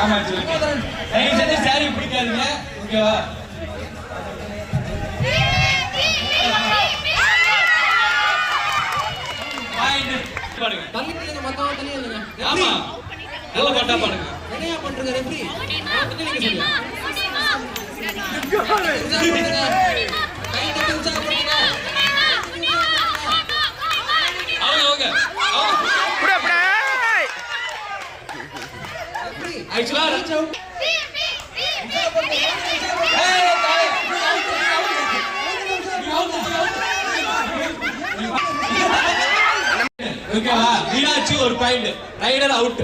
காமாட்சி தயவு செஞ்சு சாரி பிடிக்காதீங்க ஓகேவா பாயிண்ட் பாடுங்க தள்ளி ஆமா நல்ல பாட்டா பாடுங்க என்னையா பண்றீங்க ரெஃப்ரி? அவங்க அவங்க அவங்க புடா புடா ரெஃப்ரி, ஆக்சுவலா reach out. ஓகேவா மீனாட்சி ஒரு பாயிண்ட் ரைடர் அவுட்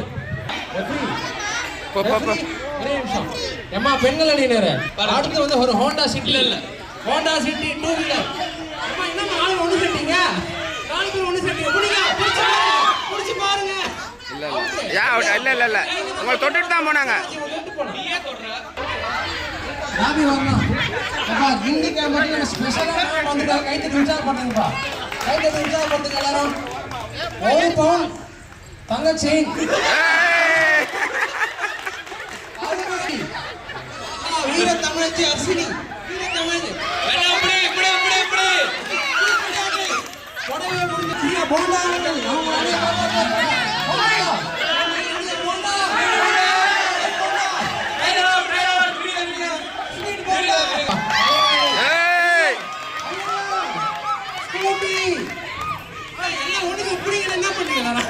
ஒரே நிமிஷம். ஏம்மா, பெண்கள் அணியினரு. அடுத்து வந்து ஒரு ஹோண்டா சிட்டி இல்ல. ஹோண்டா சிட்டி டூ வீலர் அம்மா, என்னம்மா ஆளு ஒண்ணு சேர்த்தீங்க? நாலு பேர் ஒண்ணு சேர்த்தீங்க. புடிங்க, புடிச்சு பாருங்க, புடிச்சு பாருங்க. இல்ல இல்ல யா அவுட் இல்ல இல்ல இல்ல. உங்களை தொட்டுட்டு தான் போனாங்க. நீயே தொடுற ராபி வரணும் அப்பா கிண்டிக்கா மட்டும் நம்ம ஸ்பெஷலாக வந்துட்டாங்க கை தட்டி உற்சாகப்படுத்துங்கப்பா கை தட்டி உற்சாகப்படுத்துங்க எல்லாரும். ஒரு பவுன் தங்க செயின்! வீர தமிழச்சி வீர இப்படி இப்படி இப்படி முடிஞ்சு அவங்க உடனே போண்டாங்க. Bonda. Bonda. Rider out rider out விடுங்க விடுங்க ஸ்பீட் போண்டா. ஏய்! ஸ்கூட்டி. ஆ, எல்லாம் ஒண்ணுக்கு பிடிக்கல என்ன பண்றீங்க நானா?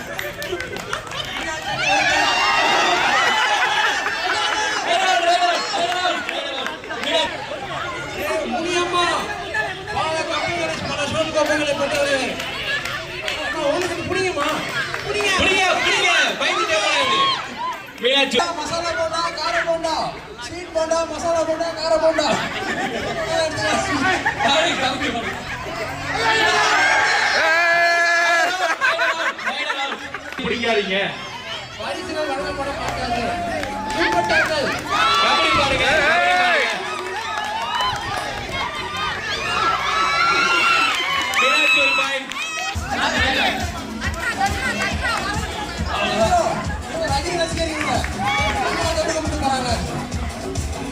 ஏய், முனியம்மா பால கப்பல்களை பல சோழ கப்பல்களை பெற்றவர் அம்மா, உனக்கு பிடிக்குமா பிடிங்க புடிங்க புடிங்க பயந்துட்டே போறாரு மீனாட்சி மசாலா போண்டா கார போண்டா ஸ்வீட் போண்டா மசாலா போண்டா கார போண்டா பிடிக்காதீங்க. வழங்கப்பட கபடி பாடுங்க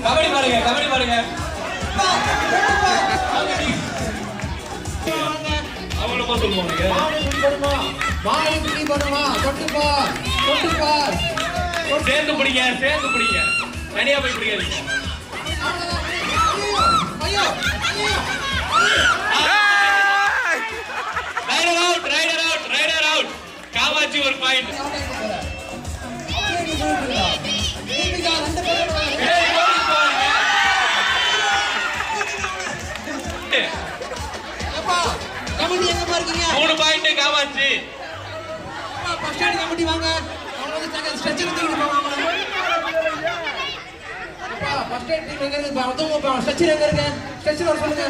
கபடி பாருங்க கபடி பாருங்க. அவங்கள போக சொல்லுவாங்க மாலை பிடி பண்ணுமா தொட்டுப்பார் தொட்டுப்பார் சேர்ந்து பிடிங்க சேர்ந்து பிடிங்க. தனியா போய் பிடிக்காதீங்க. ஐயோ ஐயோ ஏய்! Rider out rider out rider out Kamatchi ஒரு பாயிண்ட் எய்ட் கமிட்டி வாங்க. ஸ்ட்ரெச்சர் தூக்கிட்டு போவாங்க அப்பா ஃபர்ஸ்ட் எய்ட் டீம் எங்க இருக்கு? மொத்தம் ஸ்ட்ரெச்சர் எங்க இருக்கு? ஸ்ட்ரெச்சர் வர சொல்லுங்க.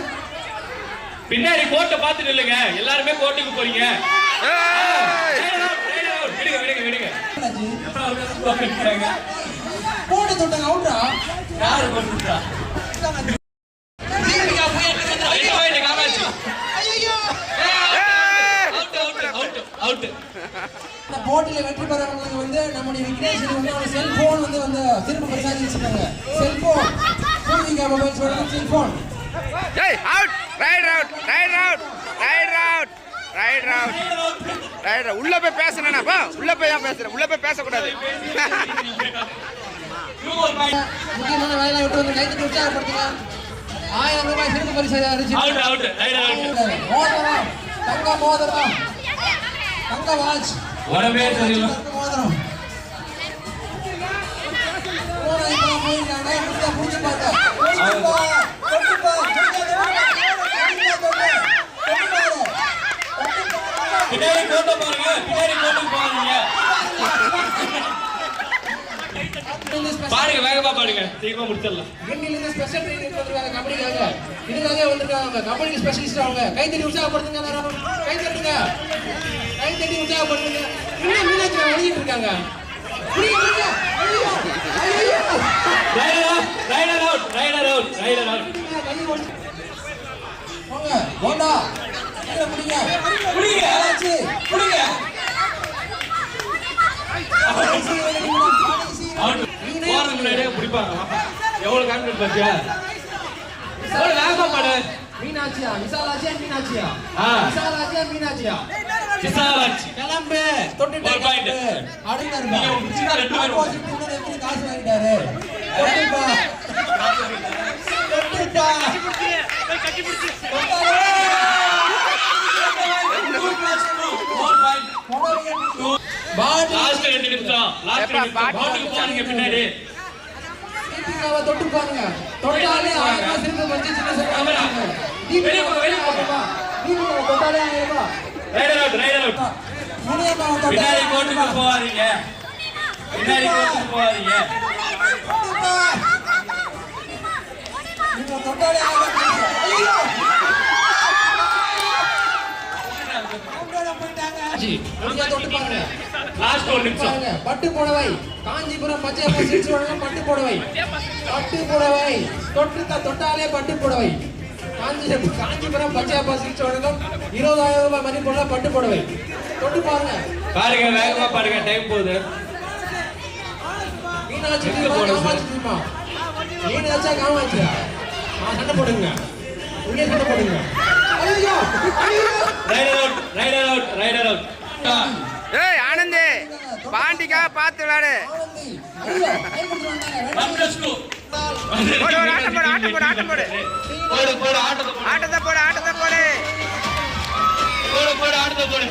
பின்னாடி கோட்டை பார்த்து நில்லுங்க. எல்லாருமே கோட்டுக்கு போறீங்க. விடுங்க விடுங்க? போட்டு தொட்டாங்க அவுட்ரா யாரு போட்டுட்டா அவுட் அவுட் அவுட் இந்த போட்டியில வெற்றி பெறவங்களுக்கு வந்து நம்முடைய விக்னேஸ்வரி வந்து அவங்க செல்போன் வந்து வந்து திரும்ப பரிசாதி வச்சிருக்காங்க செல்போன் பூர்விகா மொபைல் சொல்லுங்க. செல்போன் ஏய் out rider out rider out rider out rider out rider உள்ள போய் பேசணும்னாப்பா உள்ள போய் தான் பேசுறேன். உள்ள போய் பேசக்கூடாது. முக்கியமான வேலையை விட்டு வந்து கை தட்டி உற்சாகப்படுத்துங்க ஆயிரம் ரூபாய் சிறப்பு பரிசு அறிவிச்சு தங்க மோதிரம் தங்க வாட்ச் உடம்பே பாடுங்க வேகமா பாடுங்க சீக்கிரமா முடிச்சிடலாம். கிண்டிலிருந்து ஸ்பெஷல் ட்ரைனிங் வந்திருக்காங்க கபடிக்காக இதுக்காக வந்திருக்காங்க கபடி ஸ்பெஷலிஸ்ட் அவங்க. கை தட்டி உற்சாகப்படுத்துங்க எல்லாரும். கை தட்டுங்க. கை தட்டி உற்சாகப்படுத்துங்க. இன்னும் மீனாட்சி வழிகிட்டு இருக்காங்க. புரியுங்க புரியுங்க ஐயோ! ஐயோ rider out rider out rider out rider out கை ஓடி போங்க போண்டா கீழே பிடிங்க புடிங்க ஆச்சு புடிங்க கடைசி வரைக்கும் கடைசி அவுட் நீனே எவ்வளவு கான்பிடன்ஸ் பாத்தியா? எவ்வளவு வேகமா பாடு. மீனாட்சியா? விசாலாட்சியா மீனாட்சியா. விசாலாட்சியா மீனாட்சியா? விசாலாட்சி. கிளம்பு. தொட்டுட்டே point. கிளம்பு. அப்படின்னாரு நீங்க ரெண்டு பேரும் எப்படி காசு வாங்கிட்டாரு? தொட்டுப்பா தொட்டுப்பா பாடி லாஸ்ட் ரெண்டு நிமிஷம் லாஸ்ட் ரெண்டு நிமிஷம் பாட்டுக்கு போறீங்க பின்னாடி. தீபிகாவை தொட்டு பாருங்க தொட்டாலே ஆயிரம் ரூபாய் சிறப்பு வச்சு சின்ன ஆமாடா. வெளிய போ, வெளிய போ. தீபிகாவை தொட்டாலே ஆயிரம் ரூபாய். ரைடர் அவுட் ரைடர் அவுட் முனியம்மாவை தொட்டாலே பின்னாடி கோட்டுக்கு போகாதீங்க. நிமிஷம். பட்டு புடவை. காஞ்சிபுரம் பச்சை சிரிச்சு வழங்கும் பட்டு புடவை. பட்டு புடவை. தொட்டு தொட்டாலே பட்டு புடவை. காஞ்சி காஞ்சிபுரம் பச்சை சிரிச்சு வழங்கும் இருபதாயிரம் ரூபாய் மதிப்புள்ள பட்டு புடவை. தொட்டு பாருங்க. பாருங்க வேகமா பாருங்க டைம் போகுது. மீனாட்சி எங்க தீபா போறது? காமாட்சி தீபா மீனாட்சியா காமாட்சியா சண்டை போடுங்க. இங்கே சண்டை போடுங்க. ஐயோ! Rider out rider out rider out ஏய் ஆனந்தி பாண்டிக்காக பார்த்து விளையாடு. ஆனந்தி ஐயோ கை கொடுத்து வந்தாங்க ஒன் பிளஸ் டூ போடு, ஆட்டம் போடு, ஆட்டம் போடு, ஆட்டம் போடு. போடு போடு ஆட்டத்தை போடு. ஆட்டத்தை போடு ஆட்டத்தை போடு. போடு போடு ஆட்டத்தை போடு.